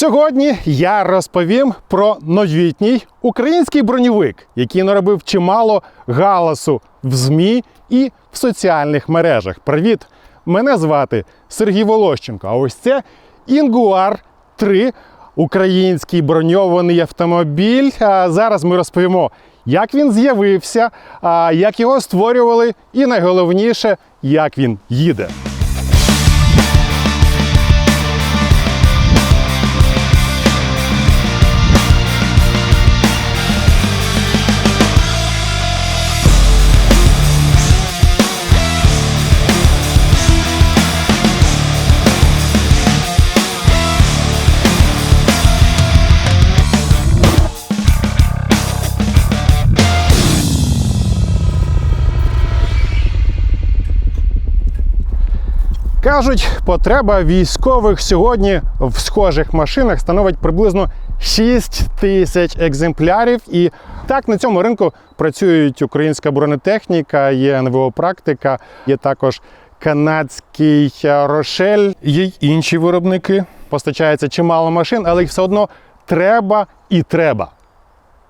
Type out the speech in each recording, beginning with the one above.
Сьогодні я розповім про новітній український броньовик, який наробив чимало галасу в ЗМІ і в соціальних мережах. Привіт! Мене звати Сергій Волощенко. А ось це Інгуар 3, український броньований автомобіль. А зараз ми розповімо, як він з'явився, як його створювали, і найголовніше, як він їде. Кажуть, потреба військових сьогодні в схожих машинах становить приблизно 6 тисяч екземплярів. І так на цьому ринку працюють українська бронетехніка, є НВО практика, є також канадський Рошель. Є й інші виробники. Постачається чимало машин, але їх все одно треба і треба.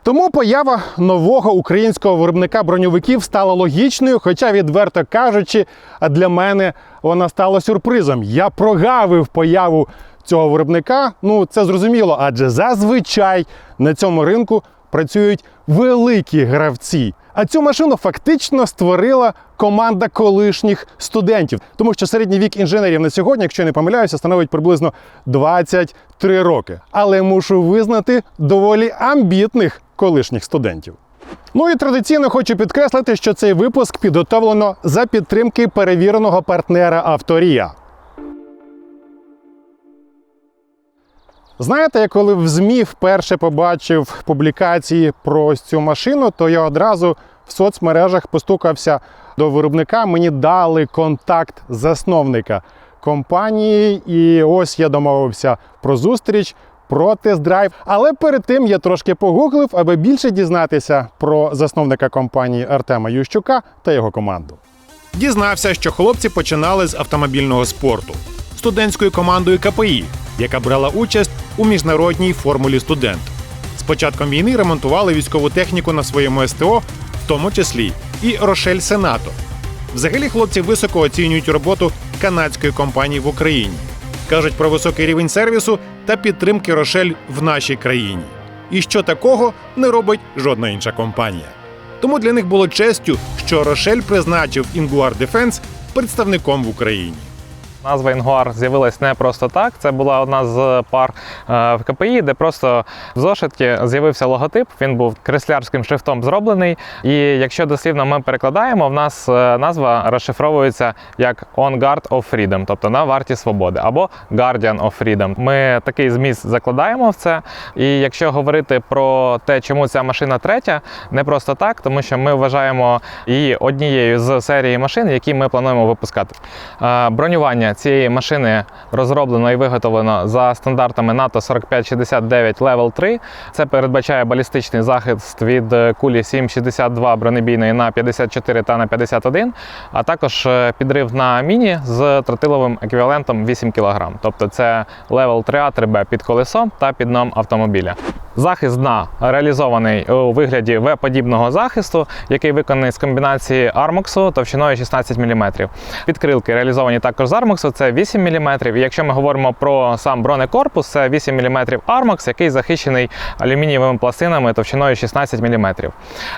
Тому поява нового українського виробника броньовиків стала логічною, хоча, відверто кажучи, для мене вона стала сюрпризом. Я прогавив появу цього виробника. Ну, це зрозуміло, адже зазвичай на цьому ринку працюють великі гравці. А цю машину фактично створила команда колишніх студентів, тому що середній вік інженерів на сьогодні, якщо я не помиляюся, становить приблизно 23 роки. Але мушу визнати доволі амбітних колишніх студентів. Ну і традиційно хочу підкреслити, що цей випуск підготовлено за підтримки перевіреного партнера Авторія. Знаєте, я коли в ЗМІ вперше побачив публікації про цю машину, то я одразу в соцмережах постукався до виробника. Мені дали контакт засновника компанії, і ось я домовився про зустріч. Про тест-драйв. Але перед тим я трошки погуглив, аби більше дізнатися про засновника компанії Артема Ющука та його команду. Дізнався, що хлопці починали з автомобільного спорту студентською командою КПІ, яка брала участь у міжнародній формулі студент. З початком війни ремонтували військову техніку на своєму СТО, в тому числі і Рошель Сенато. Взагалі хлопці високо оцінюють роботу канадської компанії в Україні. Кажуть про високий рівень сервісу та підтримки Рошель в нашій країні. І що такого не робить жодна інша компанія. Тому для них було честю, що Рошель призначив Інгуар Дефенс представником в Україні. Назва Інгуар з'явилась не просто так. Це була одна з пар е, в КПІ, де просто в зошиті з'явився логотип. Він був креслярським шрифтом зроблений. І якщо дослівно ми перекладаємо, в нас е, назва розшифровується як On Guard of Freedom, тобто на варті свободи, або Guardian of Freedom. Ми такий зміст закладаємо в це. І якщо говорити про те, чому ця машина третя, не просто так, тому що ми вважаємо її однією з серії машин, які ми плануємо випускати. Е, Цієї машини розроблено і виготовлено за стандартами НАТО 4569 Level 3. Це передбачає балістичний захист від е, кулі 7,62 бронебійної на 54 та на 51, а також е, підрив на міні з тротиловим еквівалентом 8 кг. Тобто це Level 3А 3Б під колесом та під дном автомобіля. Захист дна реалізований у вигляді В-подібного захисту, який виконаний з комбінації армоксу товщиною 16 мм. Підкрилки реалізовані також з армоксу, це 8 мм. І якщо ми говоримо про сам бронекорпус, це 8 мм армакс, який захищений алюмінієвими пластинами товщиною 16 мм.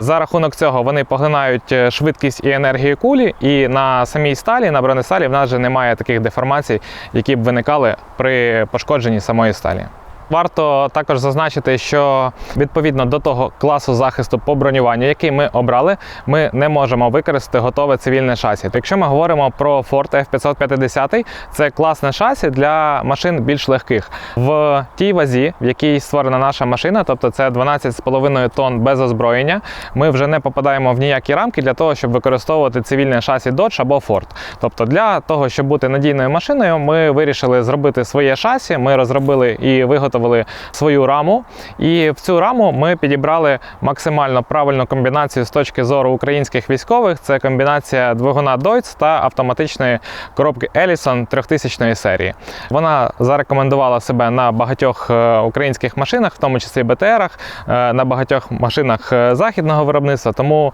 За рахунок цього вони поглинають е, швидкість і енергію кулі, і на самій сталі, на бронесталі, в нас вже немає таких деформацій, які б виникали при пошкодженні самої сталі. Варто також зазначити, що відповідно до того класу захисту по бронюванню, який ми обрали, ми не можемо використати готове цивільне шасі. Якщо ми говоримо про Ford F550, це класне шасі для машин більш легких. В тій вазі, в якій створена наша машина, тобто це 12,5 тонн без озброєння, ми вже не попадаємо в ніякі рамки для того, щоб використовувати цивільне шасі Dodge або Ford. Тобто для того, щоб бути надійною машиною, ми вирішили зробити своє шасі. Ми розробили і виготовили виготовили свою раму. І в цю раму ми підібрали максимально правильну комбінацію з точки зору українських військових. Це комбінація двигуна Deutz та автоматичної коробки Ellison 3000 серії. Вона зарекомендувала себе на багатьох е, українських машинах, в тому числі БТРах, е, на багатьох машинах е, західного виробництва. Тому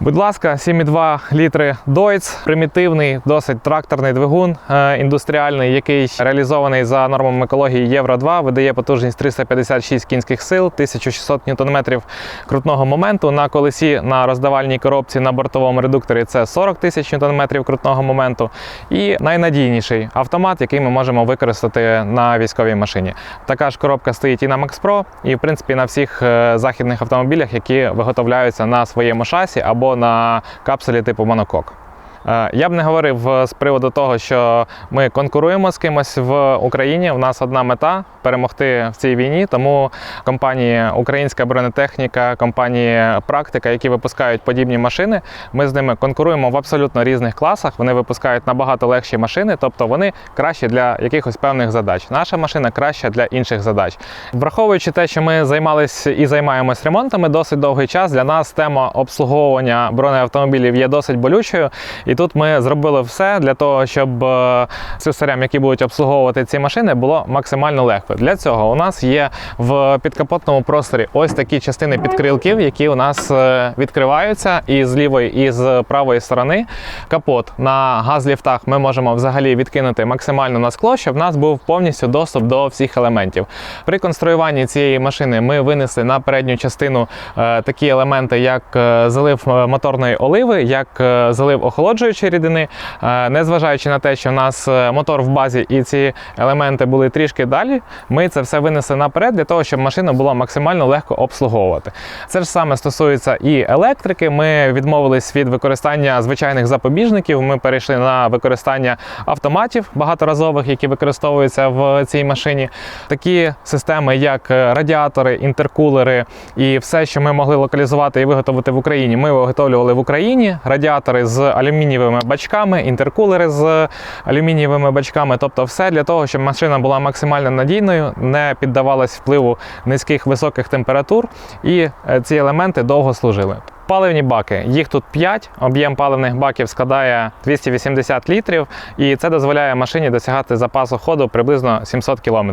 Будь ласка, 7,2 літри Deutz, примітивний, досить тракторний двигун е, індустріальний, який реалізований за нормами екології Євро 2, видає потужність 356 кінських сил, 1600 ньютон-метрів крутного моменту. На колесі на роздавальній коробці на бортовому редукторі це 40 тисяч ньютон-метрів крутного моменту. І найнадійніший автомат, який ми можемо використати на військовій машині. Така ж коробка стоїть і на Max Pro, і в принципі на всіх е, західних автомобілях, які виготовляються на своєму шасі або на капсулі типу монокок. Е, Я б не говорив е, з приводу того, що ми конкуруємо з кимось в Україні. У нас одна мета перемогти в цій війні. Тому компанії Українська бронетехніка, компанії Практика, які випускають подібні машини, ми з ними конкуруємо в абсолютно різних класах. Вони випускають набагато легші машини, тобто вони кращі для якихось певних задач. Наша машина краща для інших задач. Враховуючи те, що ми займалися і займаємось ремонтами досить довгий час, для нас тема обслуговування бронеавтомобілів є досить болючою. І тут ми зробили все для того, щоб е, слюсарям, які будуть обслуговувати ці машини, було максимально легко. Для цього у нас є в підкапотному просторі ось такі частини підкрилків, які у нас е, відкриваються і з лівої, і з правої сторони. Капот на газліфтах ми можемо взагалі відкинути максимально на скло, щоб в нас був повністю доступ до всіх елементів. При конструюванні цієї машини ми винесли на передню частину е, такі елементи, як залив моторної оливи, як залив охолоджуючої рідини. Е, Незважаючи на те, що в нас е, мотор в базі і ці елементи були трішки далі, ми це все винесли наперед для того, щоб машину було максимально легко обслуговувати. Це ж саме стосується і електрики. Ми відмовились від використання звичайних запобіжників. Ми перейшли на використання автоматів багаторазових, які використовуються в цій машині. Такі системи, як е, радіатори, інтеркулери і все, що ми могли локалізувати і виготовити в Україні, ми виготовлювали в Україні. Радіатори з алюмінієвими бачками, інтеркулери з алюмінієвими бачками. Тобто, все для того, щоб машина була максимально надійною, не піддавалась впливу низьких високих температур, і е, ці елементи довго служили. Паливні баки, їх тут 5, об'єм паливних баків складає 280 літрів, і це дозволяє машині досягати запасу ходу приблизно 700 км.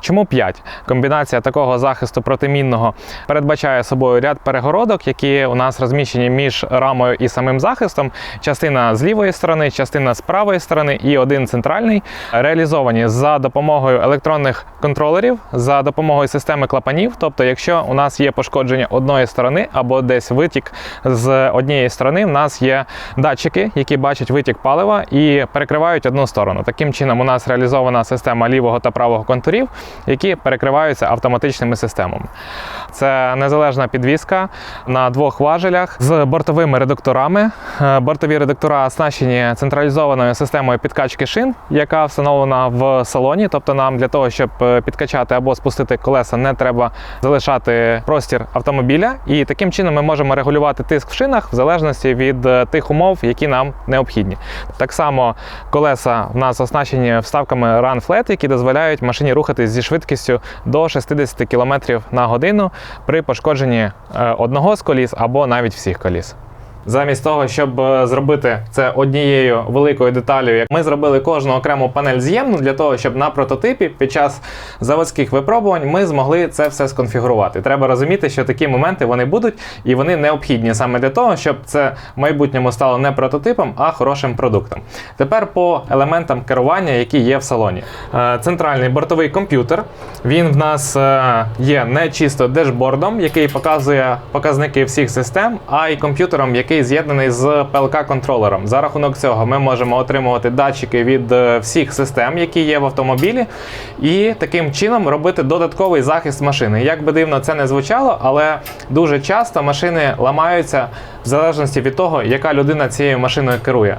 Чому 5? Комбінація такого захисту протимінного передбачає собою ряд перегородок, які у нас розміщені між рамою і самим захистом. Частина з лівої сторони, частина з правої сторони і один центральний, реалізовані за допомогою електронних контролерів, за допомогою системи клапанів. Тобто, якщо у нас є пошкодження одної сторони або десь витік з однієї сторони, в нас є датчики, які бачать витік палива і перекривають одну сторону. Таким чином, у нас реалізована система лівого та правого контурів, які перекриваються автоматичними системами. Це незалежна підвізка на двох важелях з бортовими редукторами. Е, Бортові редуктора оснащені централізованою системою підкачки шин, яка встановлена в салоні. Тобто, нам для того, щоб е, підкачати або спустити колеса, не треба залишати простір автомобіля. І таким чином ми можемо регулювати тиск в шинах в залежності від е, тих умов, які нам необхідні. Так само колеса в нас оснащені вставками Run Flat, які дозволяють машині рухатись зі швидкістю до 60 км на годину при пошкодженні е, одного з коліс або навіть всіх коліс. Замість того, щоб е, зробити це однією великою деталю, як ми зробили кожну окрему панель з'ємну для того, щоб на прототипі під час заводських випробувань ми змогли це все сконфігурувати. Треба розуміти, що такі моменти вони будуть і вони необхідні саме для того, щоб це в майбутньому стало не прототипом, а хорошим продуктом. Тепер по елементам керування, які є в салоні. Е, Центральний бортовий комп'ютер. Він в нас е, є не чисто дешбордом, який показує показники всіх систем, а й комп'ютером, який з'єднаний з PLK-контролером. За рахунок цього ми можемо отримувати датчики від е, всіх систем, які є в автомобілі, і таким чином робити додатковий захист машини. Як би дивно це не звучало, але дуже часто машини ламаються в залежності від того, яка людина цією машиною керує.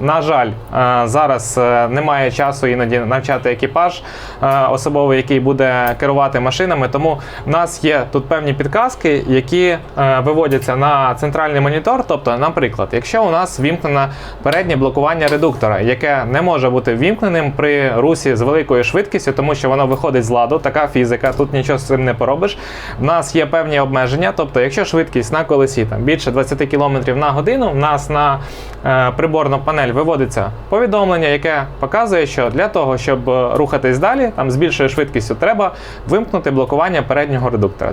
На жаль, е, зараз е, немає часу іноді навчати екіпаж особовий, який буде керувати машинами. Тому в нас є тут певні підказки, які виводяться на центральний монітор. Тобто, наприклад, якщо у нас вімкнено переднє блокування редуктора, яке не може бути вімкненим при русі з великою швидкістю, тому що воно виходить з ладу, така фізика, тут нічого з цим не поробиш. В нас є певні обмеження. Тобто, якщо швидкість на колесі там більше 20 км на годину, в нас на е, приборну панель виводиться повідомлення, яке показує, що для того, щоб е, рухатись далі, там з більшою швидкістю треба вимкнути блокування переднього редуктора.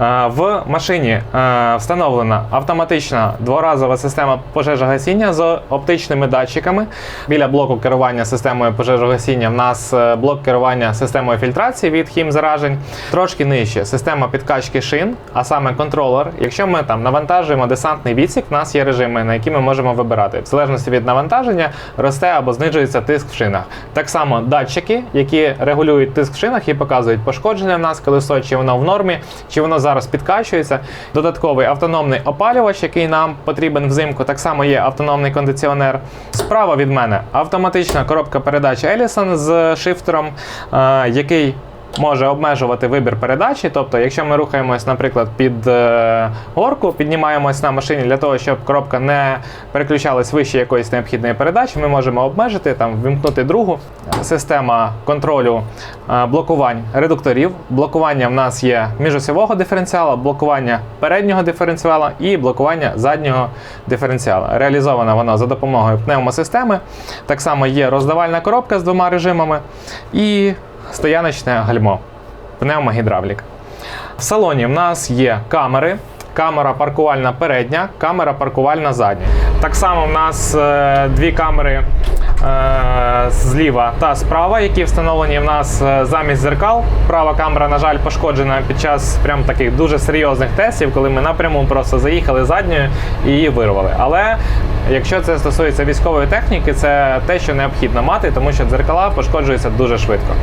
Е, в машині е, встановлена автоматична дворазова система пожежогасіння з оптичними датчиками. Біля блоку керування системою пожежогасіння в нас е, блок керування системою фільтрації від хімзаражень. Трошки нижче система підкачки шин, а саме контролер. Якщо ми там навантажуємо десантний відсік, в нас є режими, на які ми можемо вибирати. В залежності від навантаження росте або знижується тиск в шинах. Так само датчики, які регулюють тиск в шинах і показують пошкодження в нас колесо, чи воно в нормі, чи воно зараз підкачується. Додатковий автономний опалювач, який нам потрібен взимку. Так само є автономний кондиціонер. Справа від мене автоматична коробка передач Ellison з шифтером, е, який може обмежувати вибір передачі. Тобто, якщо ми рухаємось, наприклад, під е, горку, піднімаємось на машині для того, щоб коробка не переключалась вище якоїсь необхідної передачі, ми можемо обмежити там, вимкнути другу система контролю е, блокувань редукторів. Блокування в нас є міжосьового диференціала, блокування переднього диференціала і блокування заднього диференціала. Реалізовано воно за допомогою пневмосистеми. Так само є роздавальна коробка з двома режимами і стояночне гальмо, пневмогідравлік. В салоні в нас є камери. Камера паркувальна передня, камера паркувальна задня. Так само в нас е, дві камери зліва та справа, які встановлені в нас е, замість зеркал. Права камера, на жаль, пошкоджена під час прям таких дуже серйозних тестів, коли ми напряму просто заїхали задньою і її вирвали. Але якщо це стосується військової техніки, це те, що необхідно мати, тому що дзеркала пошкоджуються дуже швидко.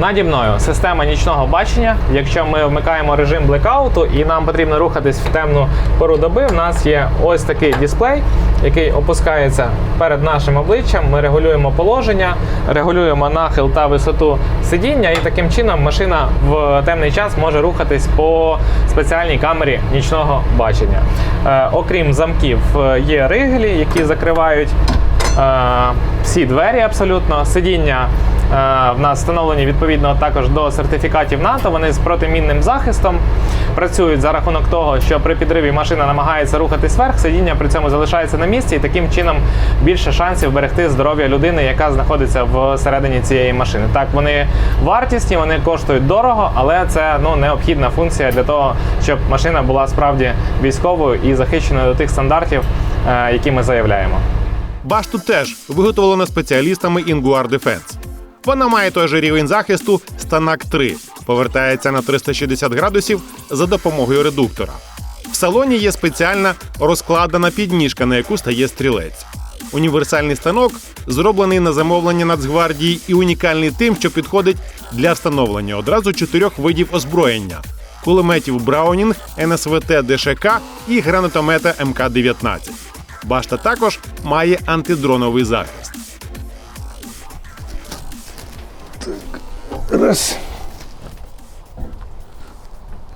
Наді мною система нічного бачення. Якщо ми вмикаємо режим блекауту і нам потрібно рухатись в темну пору доби, в нас є ось такий дисплей, який опускається перед нашим обличчям. Ми регулюємо положення, регулюємо нахил та висоту сидіння, і таким чином машина в темний час може рухатись по спеціальній камері нічного бачення. Е, окрім замків, е, є ригелі, які закривають е, всі двері абсолютно. Сидіння в нас встановлені відповідно також до сертифікатів НАТО. Вони з протимінним захистом працюють за рахунок того, що при підриві машина намагається рухатись вверх, сидіння при цьому залишається на місці, і таким чином більше шансів берегти здоров'я людини, яка знаходиться всередині цієї машини. Так, вони вартісні, вони коштують дорого, але це ну необхідна функція для того, щоб машина була справді військовою і захищеною до тих стандартів, е, які ми заявляємо. Башту теж виготовлена спеціалістами Inguar Defense. Вона має той же рівень захисту Станак 3, повертається на 360 градусів за допомогою редуктора. В салоні є спеціальна розкладена підніжка, на яку стає стрілець. Універсальний станок зроблений на замовлення Нацгвардії і унікальний тим, що підходить для встановлення одразу чотирьох видів озброєння: кулеметів Браунінг, НСВТ ДШК і гранатомета МК-19. Башта також має антидроновий захист. Раз.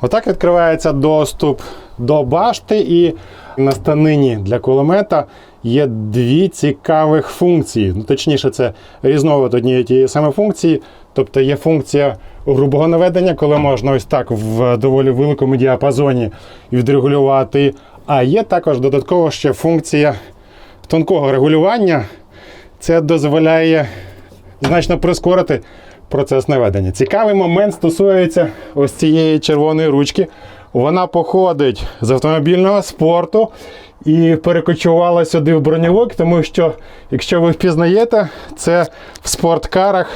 Отак відкривається доступ до башти, і на станині для кулемета є дві цікавих функції. Ну, точніше, це різновид однієї тієї саме функції. Тобто є функція грубого наведення, коли можна ось так в доволі великому діапазоні відрегулювати. А є також додатково ще функція тонкого регулювання. Це дозволяє значно прискорити процес наведення. Цікавий момент стосується ось цієї червоної ручки. Вона походить з автомобільного спорту і перекочувала сюди в броньовик, тому що, якщо ви впізнаєте, це в спорткарах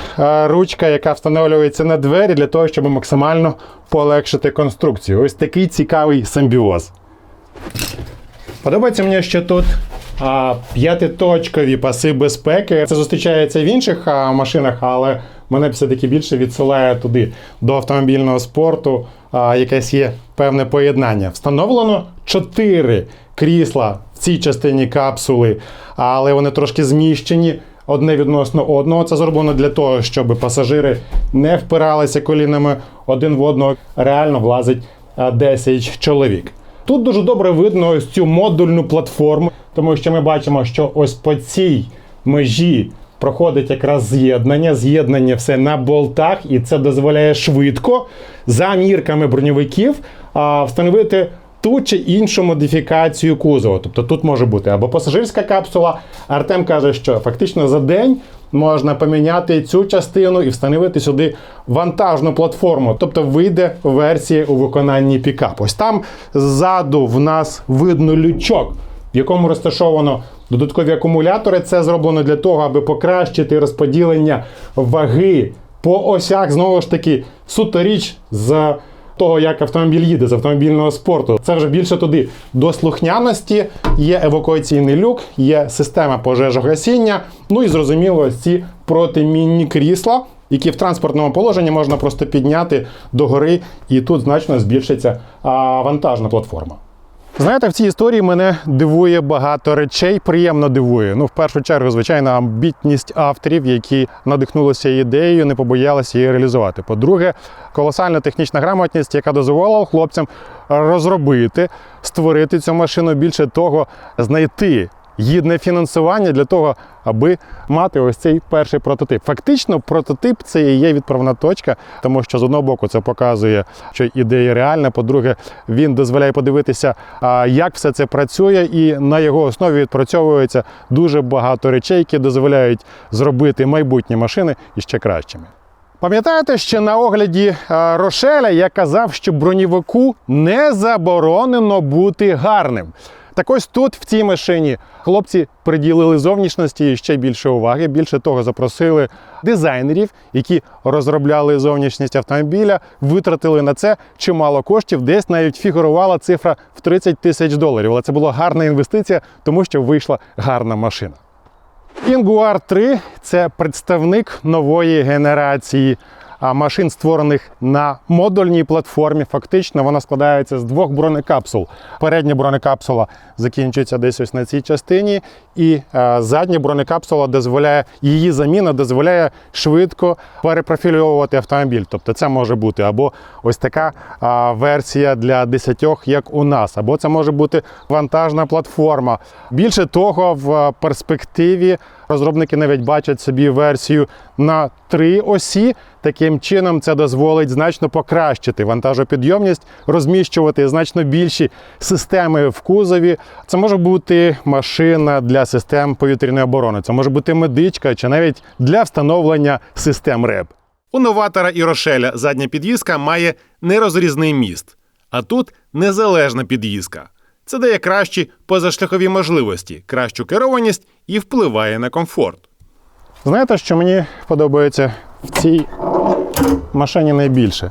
ручка, яка встановлюється на двері для того, щоб максимально полегшити конструкцію. Ось такий цікавий симбіоз. Подобається мені, що тут п'ятиточкові паси безпеки. Це зустрічається в інших машинах, але мене все-таки більше відсилає туди до автомобільного спорту. Якесь є певне поєднання. Встановлено чотири крісла в цій частині капсули, але вони трошки зміщені. Одне відносно одного. Це зроблено для того, щоб пасажири не впиралися колінами один в одного. Реально влазить 10 чоловік. Тут дуже добре видно ось цю модульну платформу, тому що ми бачимо, що ось по цій межі проходить якраз з'єднання. З'єднання все на болтах, і це дозволяє швидко за мірками броньовиків а, встановити ту чи іншу модифікацію кузова. Тобто тут може бути або пасажирська капсула. Артем каже, що фактично за день можна поміняти цю частину і встановити сюди вантажну платформу. Тобто вийде версія у виконанні пікап. Ось там ззаду в нас видно лючок, в якому розташовано додаткові акумулятори. Це зроблено для того, аби покращити розподілення ваги по осях. Знову ж таки, суто річ з того, як автомобіль їде з автомобільного спорту. Це вже більше туди до слухняності. Є евакуаційний люк, є система пожежогасіння. Ну і зрозуміло, ці протимінні крісла, які в транспортному положенні можна просто підняти догори, і тут значно збільшиться вантажна платформа. Знаєте, в цій історії мене дивує багато речей, приємно дивує. Ну, в першу чергу, звичайно, амбітність авторів, які надихнулися ідеєю, не побоялися її реалізувати. По-друге, колосальна технічна грамотність, яка дозволила хлопцям розробити, створити цю машину. Більше того, знайти гідне фінансування для того, аби мати ось цей перший прототип. Фактично, прототип це і є відправна точка, тому що з одного боку це показує, що ідея реальна. По-друге, він дозволяє подивитися, як все це працює, і на його основі відпрацьовується дуже багато речей, які дозволяють зробити майбутні машини іще кращими. Пам'ятаєте, ще на огляді Рошеля я казав, що броньовику не заборонено бути гарним. Так ось тут, в цій машині, хлопці приділили зовнішності ще більше уваги. Більше того, запросили дизайнерів, які розробляли зовнішність автомобіля, витратили на це чимало коштів. Десь навіть фігурувала цифра в 30 тисяч доларів. Але це була гарна інвестиція, тому що вийшла гарна машина. Jaguar 3 це представник нової генерації машин, створених на модульній платформі. Фактично вона складається з двох бронекапсул. Передня бронекапсула закінчується десь ось на цій частині, і задня бронекапсула дозволяє її заміна дозволяє швидко перепрофільовувати автомобіль. Тобто це може бути або ось така версія для десятьох, як у нас, або це може бути вантажна платформа. Більше того, в перспективі розробники навіть бачать собі версію на три осі. Таким чином, це дозволить значно покращити вантажопідйомність, розміщувати значно більші системи в кузові. Це може бути машина для систем повітряної оборони, це може бути медичка чи навіть для встановлення систем РЕБ. У новатора і Рошеля задня підвізка має нерозрізний міст, а тут незалежна підвізка. Це дає кращі позашляхові можливості, кращу керованість і впливає на комфорт. Знаєте, що мені подобається в цій машині найбільше?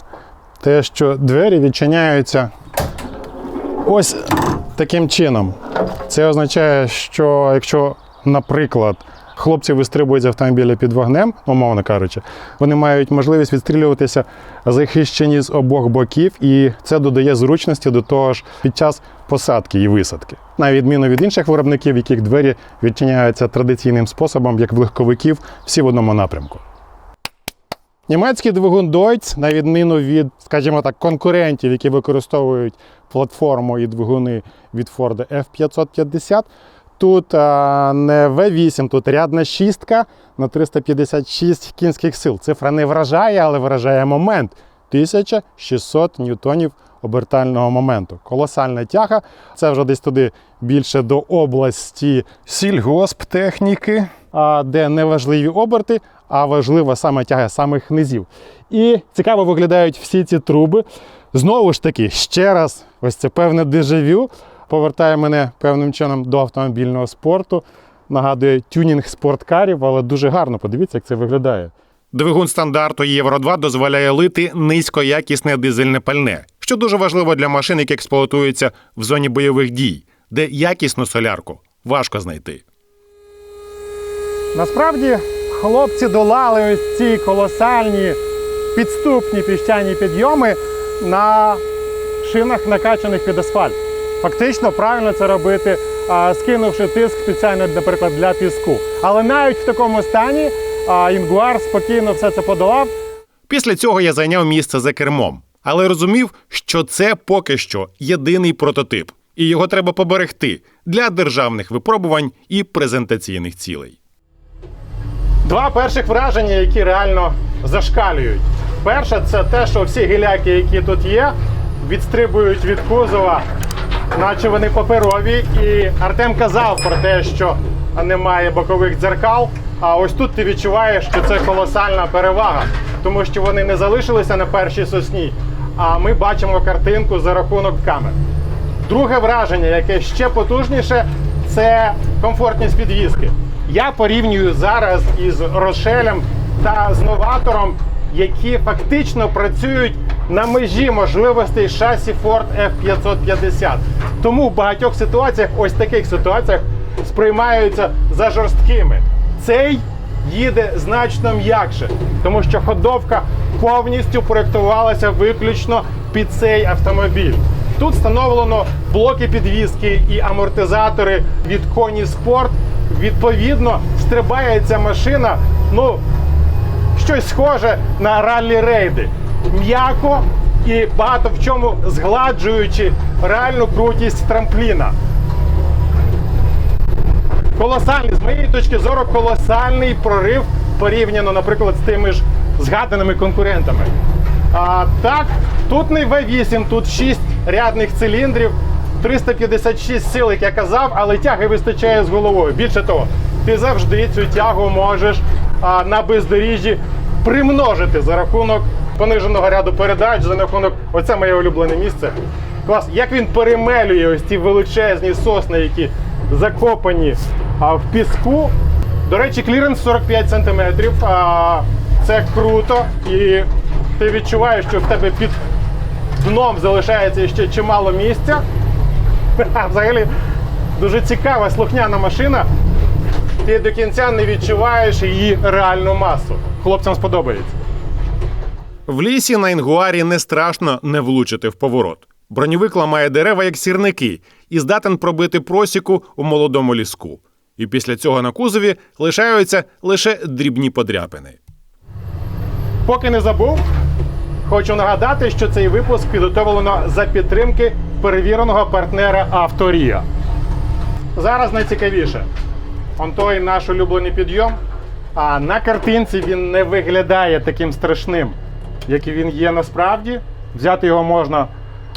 Те, що двері відчиняються ось таким чином. Це означає, що якщо, наприклад, хлопці вистрибують з автомобіля під вогнем, умовно кажучи, вони мають можливість відстрілюватися захищені з обох боків, і це додає зручності до того ж під час посадки і висадки. На відміну від інших виробників, яких двері відчиняються традиційним способом, як в легковиків, всі в одному напрямку. Німецький двигун Deutz, на відміну від, скажімо так, конкурентів, які використовують платформу і двигуни від Ford F550, тут а, не V8, тут рядна шістка на 356 кінських сил. Цифра не вражає, але вражає момент. 1600 ньютонів обертального моменту. Колосальна тяга. Це вже десь туди більше до області сільгосптехніки, де не важливі оберти, а важлива саме тяга самих низів. І цікаво виглядають всі ці труби. Знову ж таки, ще раз, ось це певне дежавю повертає мене певним чином до автомобільного спорту. Нагадує тюнінг спорткарів, але дуже гарно. Подивіться, як це виглядає. Двигун стандарту Євро 2 дозволяє лити низькоякісне дизельне пальне, що дуже важливо для машин, які експлуатуються в зоні бойових дій, де якісну солярку важко знайти. Насправді хлопці долали ось ці колосальні підступні піщані підйоми на шинах, накачаних під асфальт. Фактично правильно це робити, скинувши тиск спеціально, наприклад, для піску. Але навіть в такому стані Інгуар спокійно все це подолав. Після цього я зайняв місце за кермом. Але розумів, що це поки що єдиний прототип, і його треба поберегти для державних випробувань і презентаційних цілей. Два перших враження, які реально зашкалюють. Перше, це те, що всі гіляки, які тут є, відстрибують від кузова, наче вони паперові. І Артем казав про те, що немає бокових дзеркал. А ось тут ти відчуваєш, що це колосальна перевага, тому що вони не залишилися на першій сосні. А ми бачимо картинку за рахунок камер. Друге враження, яке ще потужніше, це комфортність підвізки. Я порівнюю зараз із Рошелем та з новатором, які фактично працюють на межі можливостей шасі Ford F550. Тому в багатьох ситуаціях, ось таких ситуаціях, сприймаються за жорсткими. Цей їде значно м'якше, тому що ходовка повністю проєктувалася виключно під цей автомобіль. Тут встановлено блоки підвіски і амортизатори від Коні Спорт. Відповідно, стрибає ця машина, ну, щось схоже на раллі-рейди. М'яко і багато в чому згладжуючи реальну крутість трампліна. Колосальний, з моєї точки зору, колосальний прорив порівняно, наприклад, з тими ж згаданими конкурентами. А так, тут не V8, тут 6 рядних циліндрів, 356 сил, як я казав, але тяги вистачає з головою. Більше того, ти завжди цю тягу можеш а, на бездоріжжі примножити за рахунок пониженого ряду передач, за рахунок, оце моє улюблене місце. Клас, як він перемелює ось ці величезні сосни, які закопані а, в піску. До речі, кліренс 45 см. А, це круто. І ти відчуваєш, що в тебе під дном залишається ще чимало місця. Взагалі дуже цікава слухняна машина. Ти до кінця не відчуваєш її реальну масу. Хлопцям сподобається. В лісі на інгуарі не страшно не влучити в поворот. Броньовик ламає дерева як сірники і здатен пробити просіку у молодому ліску. І після цього на кузові лишаються лише дрібні подряпини. Поки не забув, хочу нагадати, що цей випуск підготовлено за підтримки перевіреного партнера Авторія. Зараз найцікавіше. Он той наш улюблений підйом. А на картинці він не виглядає таким страшним, як він є насправді. Взяти його можна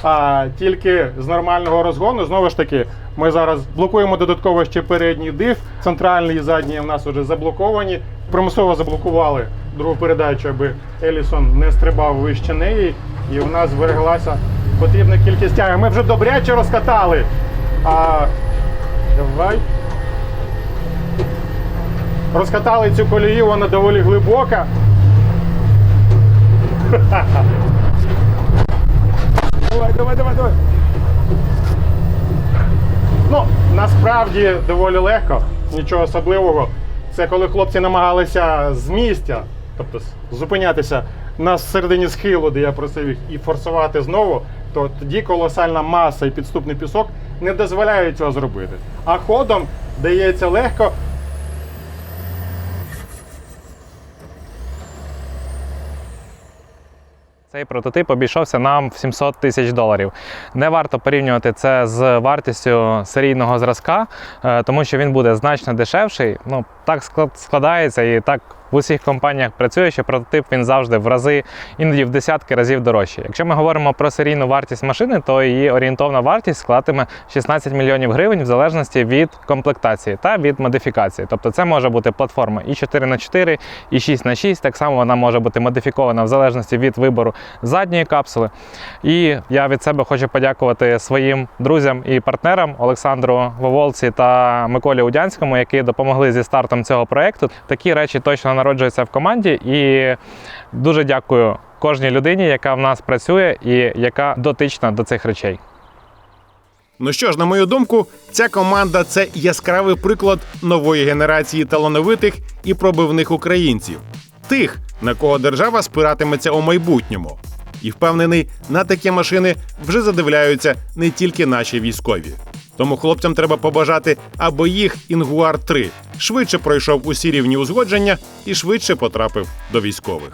а, тільки з нормального розгону. Знову ж таки, ми зараз блокуємо додатково ще передній диф. Центральний і задній в нас вже заблоковані. Примусово заблокували другу передачу, аби Елісон не стрибав вище неї. І у нас збереглася потрібна кількість тяги. Ми вже добряче розкатали. А, давай. Розкатали цю колію, вона доволі глибока. Давай, давай, давай, давай. Ну, насправді доволі легко, нічого особливого. Це коли хлопці намагалися з місця, тобто зупинятися на середині схилу, де я просив їх, і форсувати знову, то тоді колосальна маса і підступний пісок не дозволяють цього зробити. А ходом дається легко, Цей прототип обійшовся нам в 700 тисяч доларів. Не варто порівнювати це з вартістю серійного зразка, е, тому що він буде значно дешевший. Ну так склад- складається і так в усіх компаніях працює, що прототип він завжди в рази, іноді в десятки разів дорожчий. Якщо ми говоримо про серійну вартість машини, то її орієнтовна вартість складатиме 16 мільйонів гривень в залежності від комплектації та від модифікації. Тобто це може бути платформа і 4 х 4 і 6 х 6 Так само вона може бути модифікована в залежності від вибору задньої капсули. І я від себе хочу подякувати своїм друзям і партнерам Олександру Воволці та Миколі Удянському, які допомогли зі стартом цього проекту. Такі речі точно народжуються в команді. І дуже дякую кожній людині, яка в нас працює і яка дотична до цих речей. Ну що ж, на мою думку, ця команда це яскравий приклад нової генерації талановитих і пробивних українців, тих, на кого держава спиратиметься у майбутньому. І впевнений, на такі машини вже задивляються не тільки наші військові. Тому хлопцям треба побажати, аби їх Інгуар 3 швидше пройшов усі рівні узгодження і швидше потрапив до військових.